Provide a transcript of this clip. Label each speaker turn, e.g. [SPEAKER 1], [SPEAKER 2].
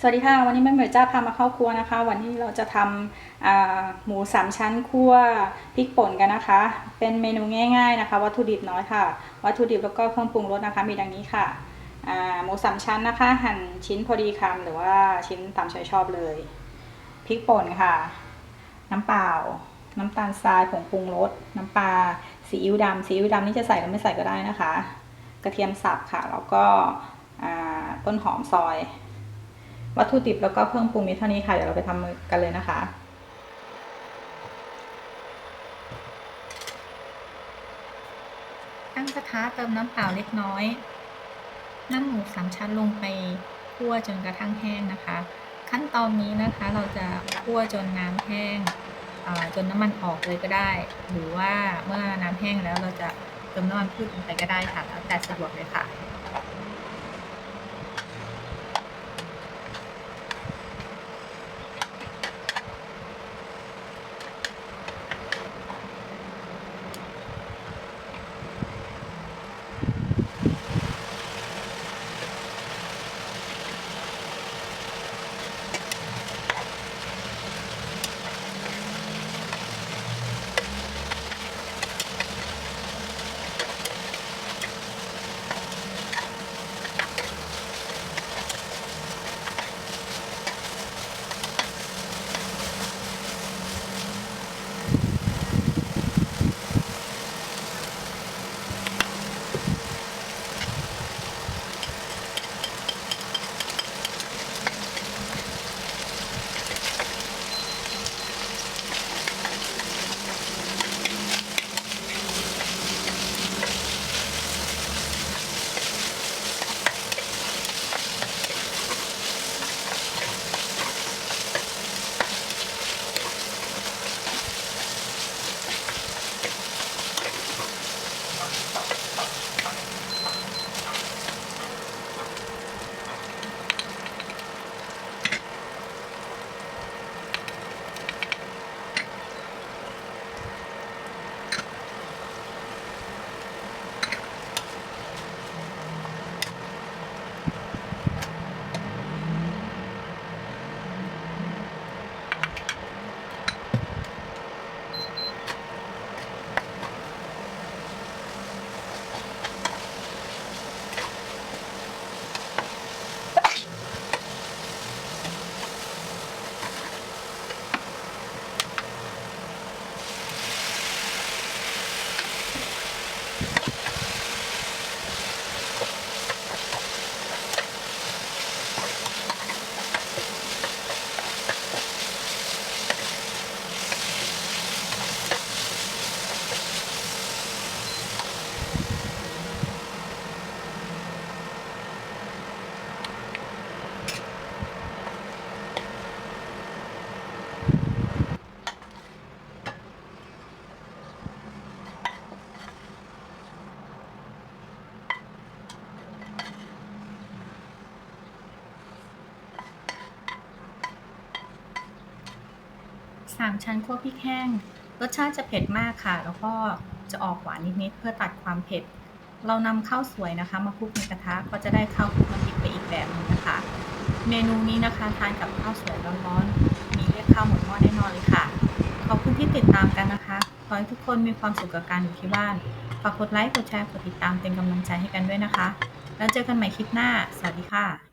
[SPEAKER 1] สวัสดีค่ะ วันนี้แม่เหมยจ้าพามาเข้าครัวนะคะ วันนี้เราจะทำหมูสามชั้นคั่วพริกป่นกันนะคะ เป็นเมนูง่าย ๆนะคะ วัตถุดิบน้อยค่ะ วัตถุดิบแล้วก็เครื่องปรุงรสนะคะ มีดังนี้ค่ะหมูสามชั้นนะคะ หั่นชิ้นพอดีคำหรือว่าชิ้นตามใจชอบเลยพริกป่นค่ะ น้ำเปล่า น้ำตาลทรายผงปรุงรสน้ำปลาซีอิ๊วดำซีอิ๊วดำนี่จะใส่หรือไม่ใส่ก็ได้นะคะ กระเทียมสับค่ะแล้วก็ต้นหอมซอย วัตถุดิบแล้วก็เครื่องปรุงมีเท่านี้ค่ะ เดี๋ยวเราไปทำกันเลยนะคะ
[SPEAKER 2] ตั้งกระทะเติมน้ำเปล่าเล็กน้อยน้ำหมูสามชั้นลงไปคั่วจนกระทั่งแห้งนะคะ ขั้นตอนนี้นะคะเราจะคั่วจนน้ำแห้งจนน้ำมันออกเลยก็ได้ หรือว่าเมื่อน้ำแห้งแล้วเราจะเติมน้ำมันพืชลงไปก็ได้ค่ะแล้วแต่สะดวกเลยค่ะ สามชั้นคั่วพริกแห้ง รสชาติจะเผ็ดมากค่ะ แล้วก็จะออกหวานนิดๆเพื่อตัดความเผ็ด เรานำข้าวสวยนะคะ มาคลุกในกระทะก็จะได้ข้าวคลุกน้ำพริกไปอีกแบบหนึงนะคะ เมนูนี้นะคะทานกับข้าวสวยร้อนๆมีเรียกข้าวหมดหม้อแน่นอนเลยค่ะ ขอบคุณที่ติดตามกันนะคะขอให้ทุกคนมีความสุขกับการอยู่ที่บ้านฝากกดไลค์กดแชร์กดติดตามเป็นกำลังใจให้กันด้วยนะคะ แล้วเจอกันใหม่คลิปหน้า สวัสดีค่ะ